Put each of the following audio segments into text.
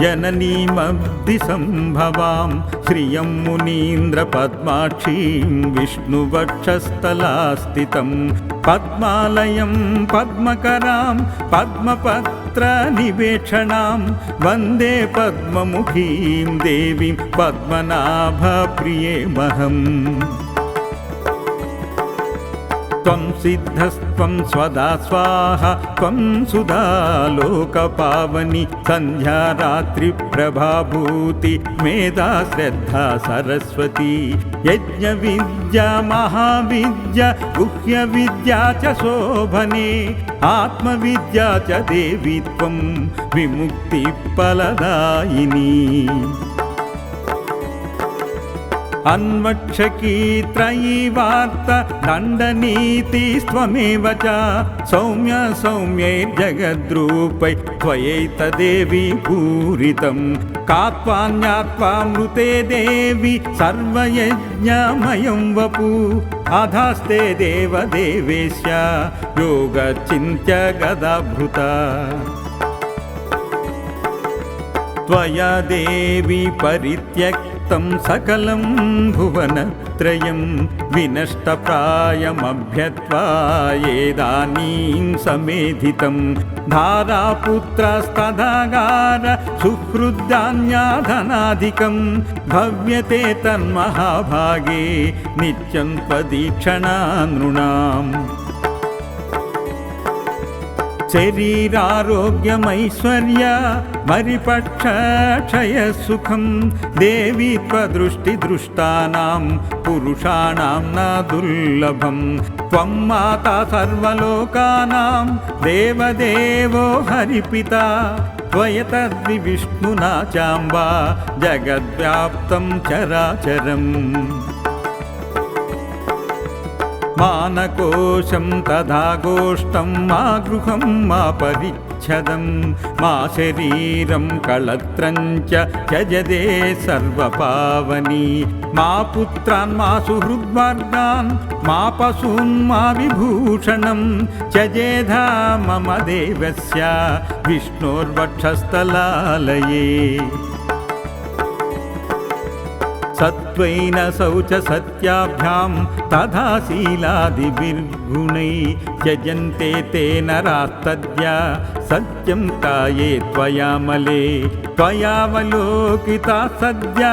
जननीमब्धिसम्भवां श्रियं मुनीन्द्रपद्माक्षीं विष्णुवक्षस्थलास्थितं पद्मालयं पद्मकरां पद्मपत्रनिवेक्षणां वन्दे पद्ममुखीं देवीं पद्मनाभप्रियेमहम् त्वं सिद्धस्त्वं स्वदा स्वाहा त्वं सुधा लोकपावनि सन्ध्या रात्रिप्रभाभूति मेधा श्रद्धा सरस्वती यज्ञविद्या महाविद्या गुह्यविद्या च शोभने आत्मविद्या च देवी त्वं विमुक्तिफलदायिनी अन्वक्षकी त्रयी वार्त दण्डनीतिस्त्वमेव च सौम्य सौम्यैर्जगद्रूपै त्वयैतदेवी पूरितं कात्वान्यात्वामृते देवि सर्वयज्ञमयं वपु अधास्ते देवदेवेश्य योगचिन्त्य गदाभृता त्वया देवी सकलं भुवनत्रयं विनष्टप्रायमभ्यत्वा येदानीं समेधितं धारापुत्रस्तदागार सुहृद्धान्याधनाधिकं भव्यते तन्महाभागे नित्यं त्वदीक्षणा नृणाम् शरीरारोग्यमैश्वर्य मरिपक्षक्षयसुखं देवी त्वदृष्टिदृष्टानां पुरुषाणां न दुर्लभं। त्वं माता सर्वलोकानां देवदेवो हरिपिता। त्वयतद्विष्णुना चाम्बा जगद्व्याप्तं चराचरम् मानकोशं तथा गोष्ठं मा गृहं मा परिच्छदं मा शरीरं कळत्रं च त्यजदे सर्वपावनी। मा पुत्रान् मा सुहृद्वर्गान् मा पशून् मा विभूषणं त्यजेधा मम देवस्य विष्णोर्वक्षस्थलालये सत्त्वेन शौच सत्याभ्यां तथा शीलादिभिर्गुणै त्यजन्ते ते नरास्तद्या सत्यं काये त्वयामले त्वयावलोकिता सद्या।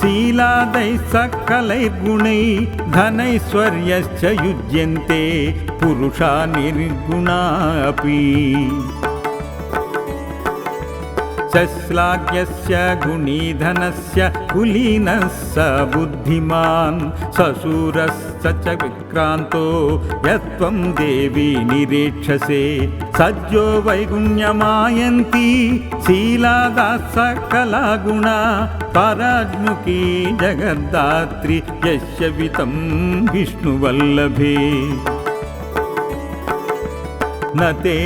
शीलादैः सकलैर्गुणैः धनैश्वर्यश्च युज्यन्ते पुरुषा निर्गुणा अपि शश्लाघ्यस्य गुणीधनस्य कुलीनः स बुद्धिमान् सशूरश्च च विक्रान्तो यत्त्वं देवी निरीक्षसे। सज्जो वैगुण्यमायन्ती शीलादा सकला गुणा पराज्मुखी जगद्धात्री यस्य वितं विष्णुवल्लभे। न ते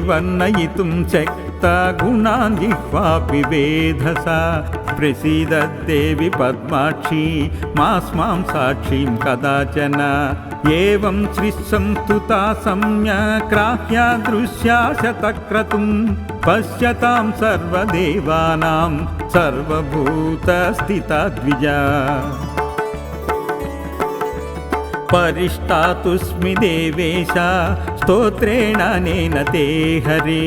वर्णयितुं शक्ता गुणान् जिह्वापि वेधसा। प्रसीदद्देवि पद्माक्षी मास्मां साक्षीं कदाचन। एवं श्रीसंस्तुता सम्यक्राह्या दृश्या शतक्रतुं पश्यतां सर्वदेवानां सर्वभूतस्थिता द्विजा परिष्टातुस्मि देवेश स्तोत्रेण ते हरे।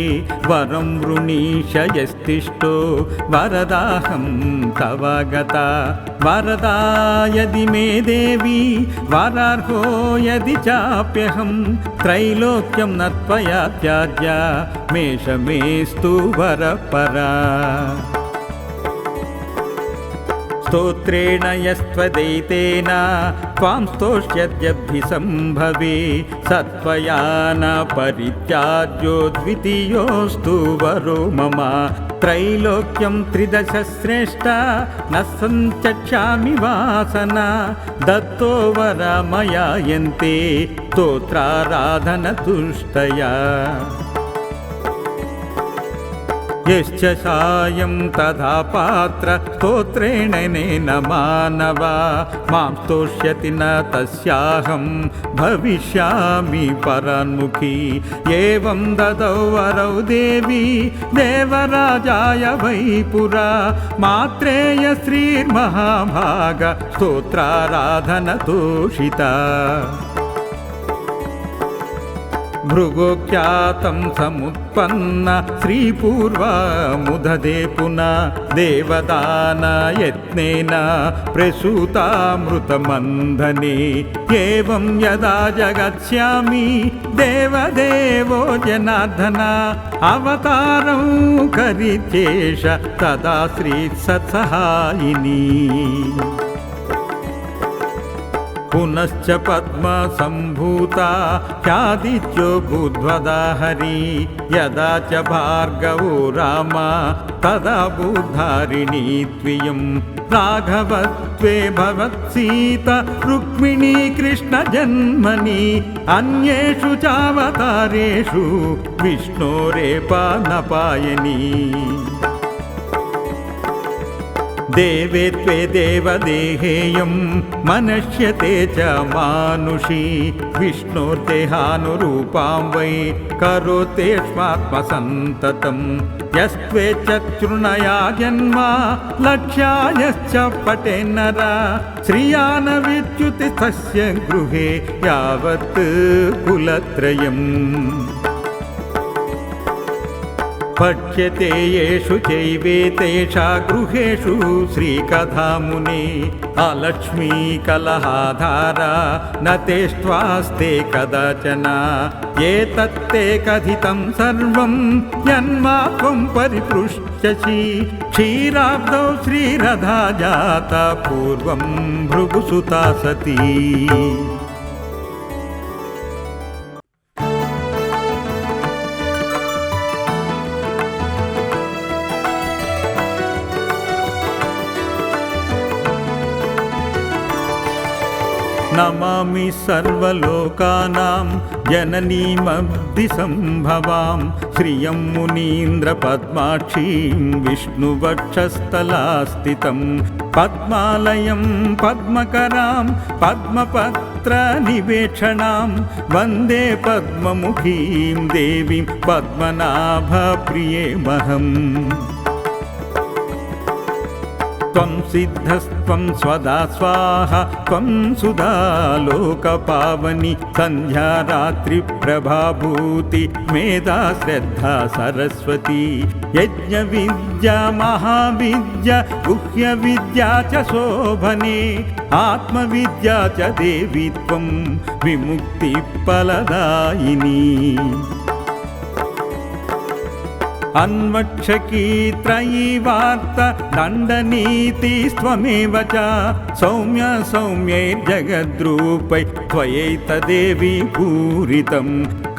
वरं वृणीश यस्तिष्ठो वरदाहं तव गता। वरदा यदि मे देवी वरार्हो यदि चाप्यहं त्रैलोक्यं न त्वया त्याज्य मेषमेस्तु वरपरा स्तोत्रेण यस्त्वदैतेन त्वां स्तोष्यद्यभिसम्भवे सत्त्वया न परित्याज्यो द्वितीयोऽस्तु वरो मम त्रैलोक्यं त्रिदशश्रेष्ठ न सञ्चक्षामि वासना दत्तो वर मया यन्ते स्तोत्राराधनतुष्टया यश्च सायं तथा पात्र स्तोत्रेण नेन मानव। मां स्तोष्यति न तस्याहं भविष्यामि परन्मुखी। एवं ददौ वरौ देवी देवराजाय वै पुरा। मात्रेय श्रीर्महाभाग स्तोत्राराधनतोषिता భృగుఖ్యాతం సముత్పన్న శ్రీపూర్వాముదదే పునా దేవదాన యత్నేన ప్రసూతామృతమంధనే ఏం యదా జగత్స్యామి దేవదేవో జనార్దన అవతారం కరిచేష తదా శ్రీ సత్సహాయిని पुनश्च पद्मसम्भूता ख्यादित्यो भूद्वदा हरि यदा च भार्गवो राम तदा बुद्धारिणी त्वियं राघवत्वे भवत्सीत रुक्मिणी कृष्णजन्मनि अन्येषु चावतारेषु विष्णोरेपानपायनी देवे त्वे देवदेहेयं मनश्यते च मानुषी। विष्णोर्देहानुरूपां वै करोतेष्वात्मसन्ततं यस्त्वेच्छृणया जन्म लक्ष्यायश्च पटे नर। श्रिया न विद्युतिस्तस्य गृहे यावत् कुलत्रयम् पठ्यते येषु चैवेतेषा गृहेषु श्रीकथामुने। अलक्ष्मीकलहाधारा न तेष्ट्वास्ते कदाचन। एतत्ते कथितं सर्वं यन्मा त्वं परिपृच्छसि क्षीराब्दौ श्रीरथा जाता पूर्वं भृगुसुता सती नमामि सर्वलोकानां जननीमब्धिसम्भवां श्रियं मुनीन्द्रपद्माक्षीं विष्णुवक्षस्थलास्थितं पद्मालयं पद्मकरां पद्मपत्रनिवेक्षणां वन्दे पद्ममुखीं देवीं पद्मनाभप्रियेमहम् त्वं सिद्धस्त्वं स्वदा स्वाहा त्वं सुधा लोकपावनि सन्ध्या रात्रिप्रभाभूति मेधा श्रद्धा सरस्वती यज्ञविद्या महाविद्या गुह्यविद्या च शोभने आत्मविद्या च देवी त्वं विमुक्तिफलदायिनी अन्वक्षकी त्रयी वार्त दण्डनीतिस्त्वमेव च सौम्य सौम्यैर्जगद्रूपै त्वयैतदेवी पूरितं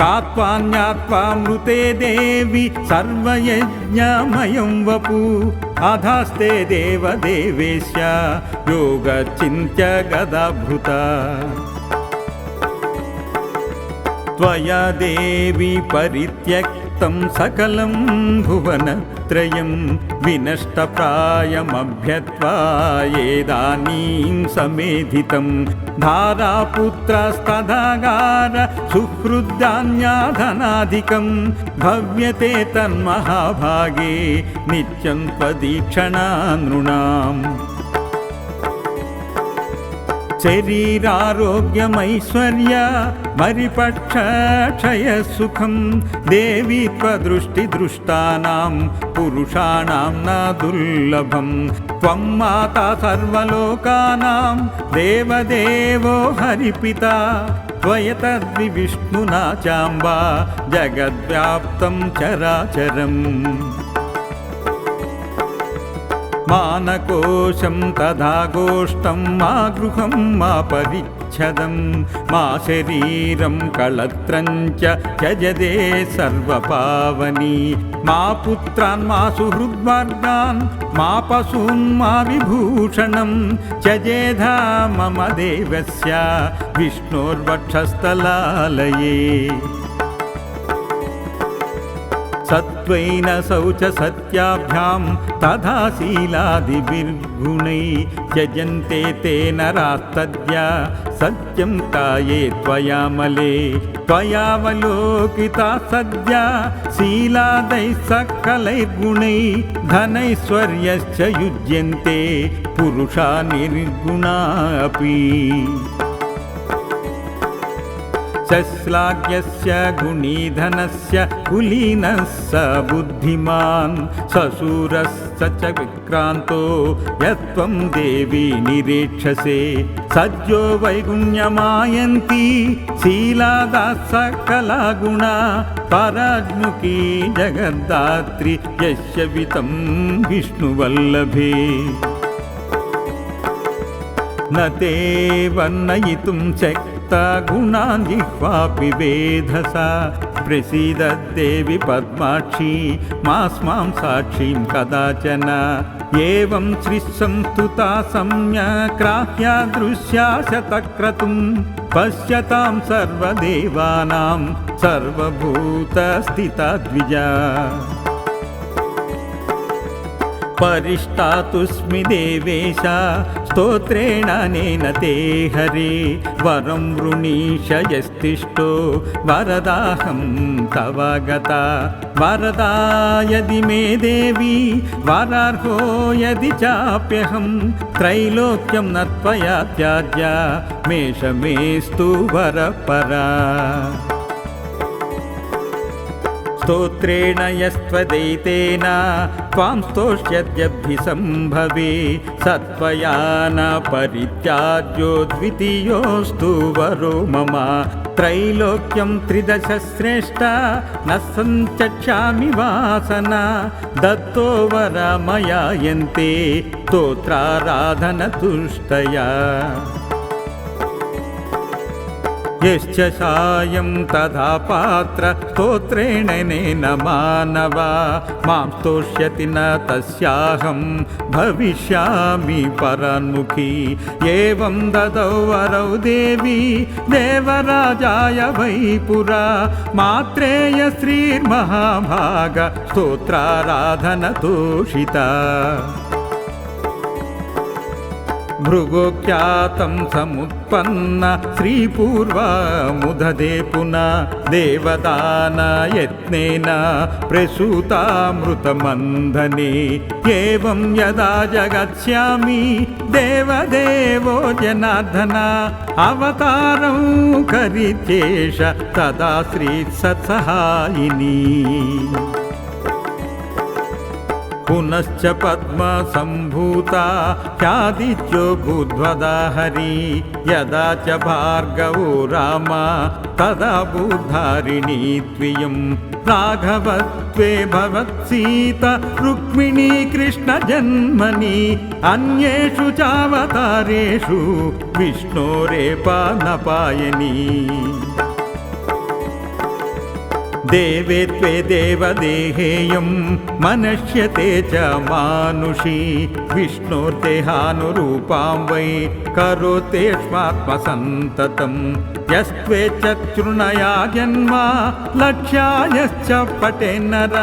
कात्वान्यात्वामृते देवि सर्वयज्ञमयं वपु अधास्ते देवदेवेश्य योगचिन्त्य गदाभृता त्वया देवी सकलं भुवनत्रयं विनष्टप्रायमभ्यत्वा येदानीं समेधितं धारापुत्रस्तदागार सुहृद्धान्याधनाधिकं भव्यते तन्महाभागे नित्यं त्वदीक्षणा नृणाम् शरीरारोग्यमैश्वर्य मरिपक्षक्षयसुखं देवी त्वदृष्टिदृष्टानां पुरुषाणां न दुर्लभं। त्वं माता सर्वलोकानां देवदेवो हरिपिता। त्वयतद्विष्णुना चाम्बा जगद्व्याप्तं चराचरम् मानकोशं तथा गोष्ठं मा गृहं मा परिच्छदं मा शरीरं कळत्रं च त्यजदे सर्वपावनी। मा पुत्रान् मा सुहृद्वर्गान् मा पशून् मा विभूषणं त्यजेधा मम देवस्य विष्णोर्वक्षस्थलालये सत्त्वेन शौच सत्याभ्यां तथा शीलादिभिर्गुणै त्यजन्ते ते नरास्तद्या सत्यं काये त्वयामले त्वयावलोकिता सद्या। शीलादैः सकलैर्गुणैः धनैश्वर्यश्च युज्यन्ते पुरुषा निर्गुणा अपि श्लाघ्यस्य गुणीधनस्य कुलीनः स बुद्धिमान् ससुरश्च च विक्रान्तो यत्त्वं देवी निरीक्षसे। सज्जो वैगुण्यमायन्ती शीलादाः सकलागुणा पराज्मुखी जगद्धात्री यस्य वितं विष्णुवल्लभे। न ते वर्णयितुं शक्ता गुणान् जिह्वापि वेधसा प्रसीदद्देवि पद्माक्षी मास्मां साक्षीं कदाचन एवं श्रीसंस्तुता सम्यक्राह्या दृश्या शतक्रतुं पश्यतां सर्वदेवानां सर्वभूतस्थिता द्विजा परिष्टातुस्मि देवेश स्तोत्रेणानेन ते हरे। वरं वृणीश यस्तिष्ठो वरदाहं तव गता। वरदा यदि मे देवी वरार्हो यदि चाप्यहं त्रैलोक्यं न त्वया त्याज्या मेषमेस्तु वरपरा स्तोत्रेण यस्त्वदैतेन त्वां स्तोष्यद्यभिसम्भवे सत्त्वया न परित्याज्यो द्वितीयोऽस्तु वरो मम त्रैलोक्यं त्रिदशश्रेष्ठ न सञ्चक्षामि वासना दत्तो वर मया यन्ते स्तोत्राराधनतुष्टया यश्च सायं तथा पात्र स्तोत्रेणेन मानवा। मां स्तोष्यति न तस्याहं भविष्यामि परान्मुखी एवं ददौ वरौ देवी देवराजाय वै पुरा मात्रेय श्रीर्महाभाग स्तोत्राराधनतोषिता భృగోఖ్యాతం సముత్పన్న శ్రీపూర్వాముదే పునా దేవదాన యత్నేన ప్రసూతామృతమంధనే ఏం యదా జగత్స్యామి దేవదేవో జనార్దన అవతారం కరిచేష తదా శ్రీ సత్సహాయిని. पुनश्च पद्मसम्भूता ख्यादित्यो भूद्वदा हरि। यदा च भार्गवो राम तदा बुद्धारिणी त्वियं राघवत्वे भवत्सीत रुक्मिणी कृष्णजन्मनि। अन्येषु चावतारेषु विष्णोरेपानपायनी देवे त्वे देवदेहेयं मनश्यते च मानुषी विष्णोर्देहानुरूपां वै करोतेष्वात्मसन्ततं यस्त्वे चक्षुर्णया जन्म लक्ष्यायश्च पटे नर।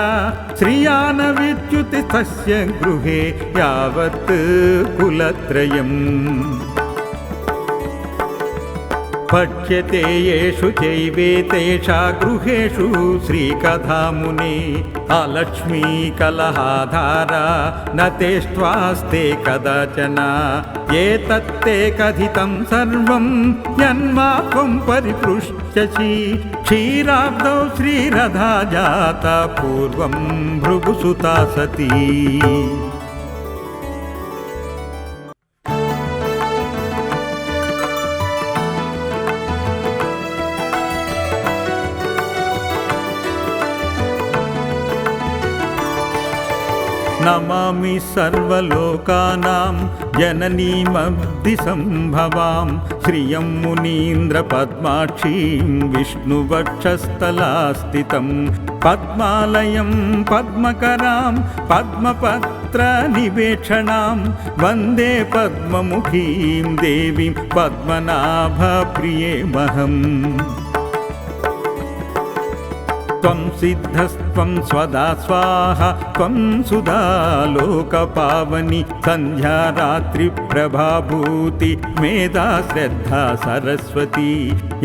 श्रिया न विच्युति तस्य गृहे यावत् कुलत्रयम् पठ्यते येषु चैवेतेषा गृहेषु श्रीकथामुने। अलक्ष्मीकलहाधारा न तेष्ट्वास्ते कदाचन। एतत्ते कथितं सर्वं यन्मा त्वं परिपृच्छसि क्षीराब्दौ श्रीरथा जाता पूर्वं भृगुसुता सती सर्वलोकानां जननीमब्धिसम्भवां श्रियं मुनीन्द्रपद्माक्षीं विष्णुवक्षस्थलास्थितं। पद्मालयं पद्मकरां पद्मपत्रनिवेक्षणां वन्दे पद्ममुखीं देवीं पद्मनाभप्रिये महम् त्वं सिद्धस्त्वं स्वदा स्वाहा त्वं सुधा लोकपावनि सन्ध्या रात्रिप्रभाभूति मेधा श्रद्धा सरस्वती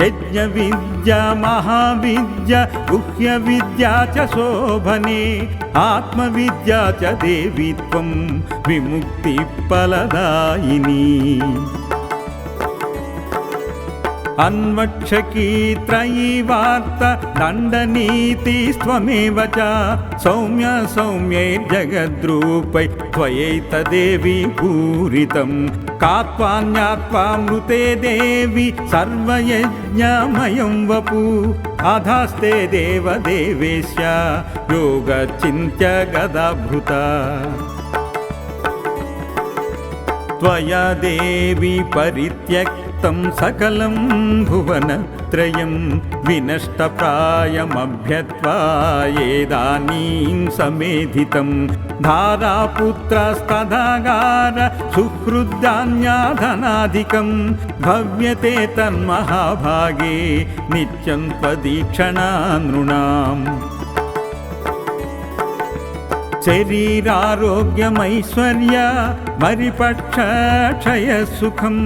यज्ञविद्या महाविद्या गुह्यविद्या च शोभने आत्मविद्या च देवी त्वं विमुक्तिफलदायिनी अन्वक्षकी त्रयी वार्ता दण्डनीतिस्त्वमेव च सौम्य सौम्यैर्जगद्रूपै त्वयैतदेवी पूरितं कात्वान्यात्वामृते देवि सर्वयज्ञमयं वपु अधास्ते देवदेवेश्य योगचिन्त्य गदाभृता त्वया देवी सकलं भुवनत्रयं विनष्टप्रायमभ्यत्वा येदानीं समेधितं धारापुत्रस्तदागार सुहृद्धान्याधनाधिकं भव्यते तन्महाभागे नित्यं त्वदीक्षणा नृणाम् शरीरारोग्यमैश्वर्य मरिपक्षक्षयसुखं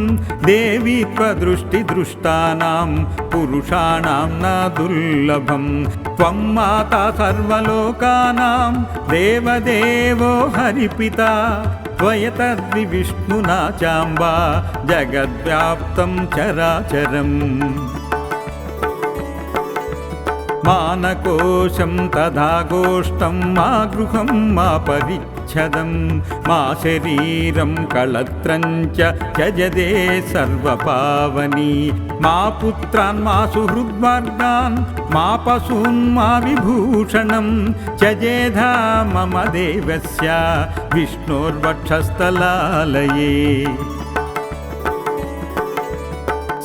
देवी त्वदृष्टिदृष्टानां पुरुषाणां न दुर्लभं। त्वं माता सर्वलोकानां देवदेवो हरिपिता। त्वयतद्विष्णुना चाम्बा जगद्व्याप्तं चराचरम् मानकोशं तथा गोष्ठं मा गृहं मा परिच्छदं मा शरीरं कळत्रं च त्यजदे सर्वपावनी। मा पुत्रान् मा सुहृद्वर्गान् मा पशून् मा विभूषणं त्यजेधा मम देवस्य विष्णोर्वक्षस्थलालये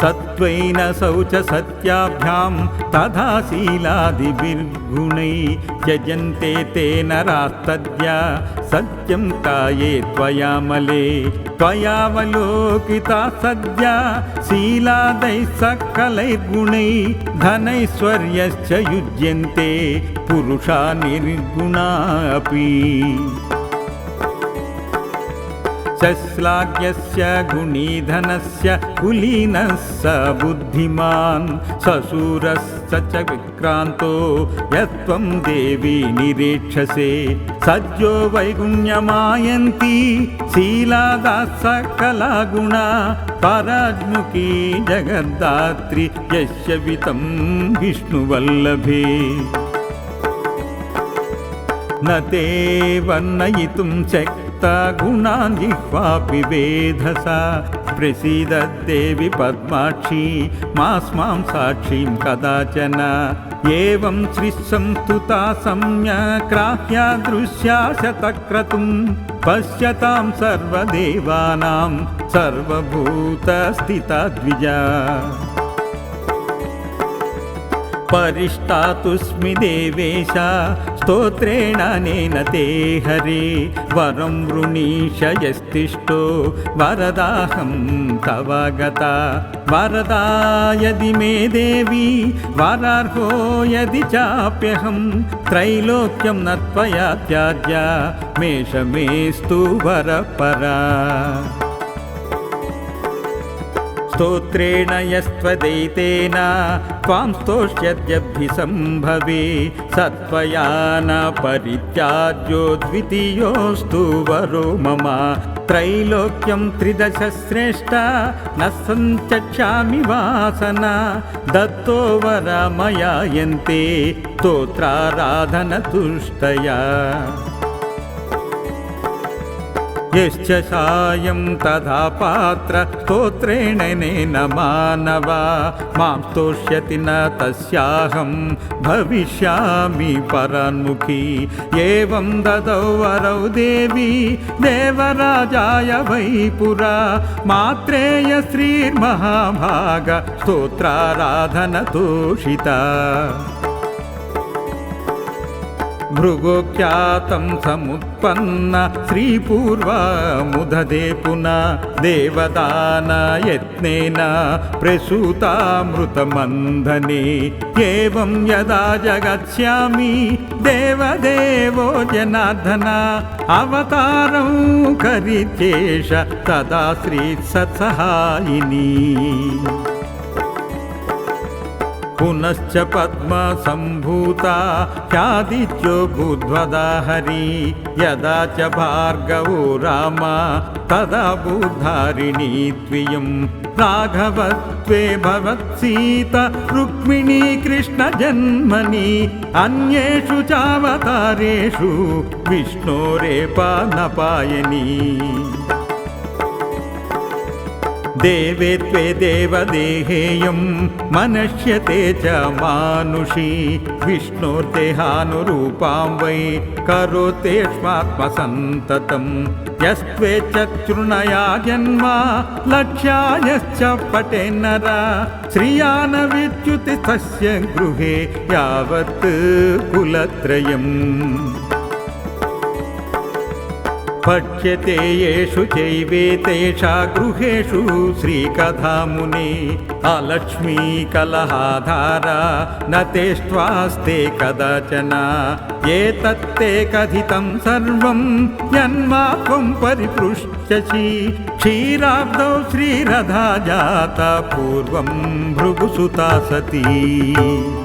सत्त्वेन शौच सत्याभ्यां तथा शीलादिभिर्गुणै त्यजन्ते ते नरास्तद्या सत्यं काये त्वयामले त्वयावलोकिता सद्या शीलादैः सकलैर्गुणैः धनैश्वर्यश्च युज्यन्ते पुरुषा निर्गुणा अपि सश्लाघ्यस्य गुणीधनस्य कुलीनः स बुद्धिमान् ससुरश्च विक्रान्तो यत्त्वं देवी निरीक्षसे। सज्जो वैगुण्यमायन्ती शीलादाः सकलागुणा पराज्मुखी जगद्धात्री यस्य वितं विष्णुवल्लभे। न ते वर्णयितुं शक्ता गुणान् जिह्वापि वेधसा। प्रसीदद्देवि पद्माक्षी मास्मां साक्षीं कदाचन। एवं श्रीसंस्तुता सम्यक्राह्या दृश्या शतक्रतुं। पश्यतां सर्वदेवानां सर्वभूतस्थिता द्विजा परिष्टातुस्मि देवेश स्तोत्रेणानेन ते हरे। वरं वृणीश यस्तिष्ठो वरदाहं तव गता। वरदा यदि मे देवी वरार्हो यदि चाप्यहं। त्रैलोक्यं न त्वया त्याज्या मेषमेस्तु वरपरा स्तोत्रेण यस्त्वदैतेन त्वां स्तोष्यद्यभिसम्भवे सत्त्वया न परित्याज्यो द्वितीयोऽस्तु वरो मम त्रैलोक्यं त्रिदशश्रेष्ठ न सञ्चक्षामि वासना दत्तो वर मया यन्ते स्तोत्राराधनतुष्टया यश्च सायं तथा पात्र स्तोत्रेणेन मानवा। मां स्तोष्यति न तस्याहं भविष्यामि परान्मुखी एवं ददौ वरौ देवी देवराजाय वै पुरा। मात्रेय श्रीर्महाभाग स्तोत्राराधनतोषिता భృగోఖ్యాతం సముత్పన్న శ్రీపూర్వాముదే పునా దేవదాన యత్నేన ప్రసూతామృతమంధనే ఏం యదా జగత్స్యామి దేవదేవో జనార్దన అవతారం కరిచేష తదా శ్రీ సత్సహాయిని. पुनश्च पद्मसम्भूता ख्यादित्यो भूद्वदा हरि। यदा च भार्गवो राम तदा बुद्धारिणी त्वियं राघवत्वे भवत्सीत रुक्मिणी कृष्णजन्मनि। अन्येषु चावतारेषु विष्णोरेपानपायनी देवे त्वे देवदेहेयं मनश्यते च मानुषी विष्णोर्देहानुरूपां वै करोतेष्वात्मसन्ततं यस्त्वेच्छृणया जन्म लक्ष्यायश्च पटे नर। श्रिया न विच्युति तस्य गृहे यावत् कुलत्रयम् पठ्यते येषु चैवेतेषा गृहेषु श्रीकथामुने। अलक्ष्मीकलहाधारा न तेष्ट्वास्ते कदाचन। एतत्ते कथितं सर्वं यन्मा त्वं परिपृच्छसि क्षीराब्दौ श्रीरथा जाता पूर्वं भृगुसुता सती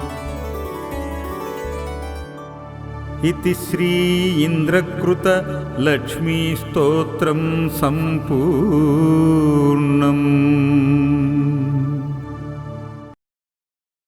इति श्री इन्द्रकृतलक्ष्मीस्तोत्रं सम्पूर्णम्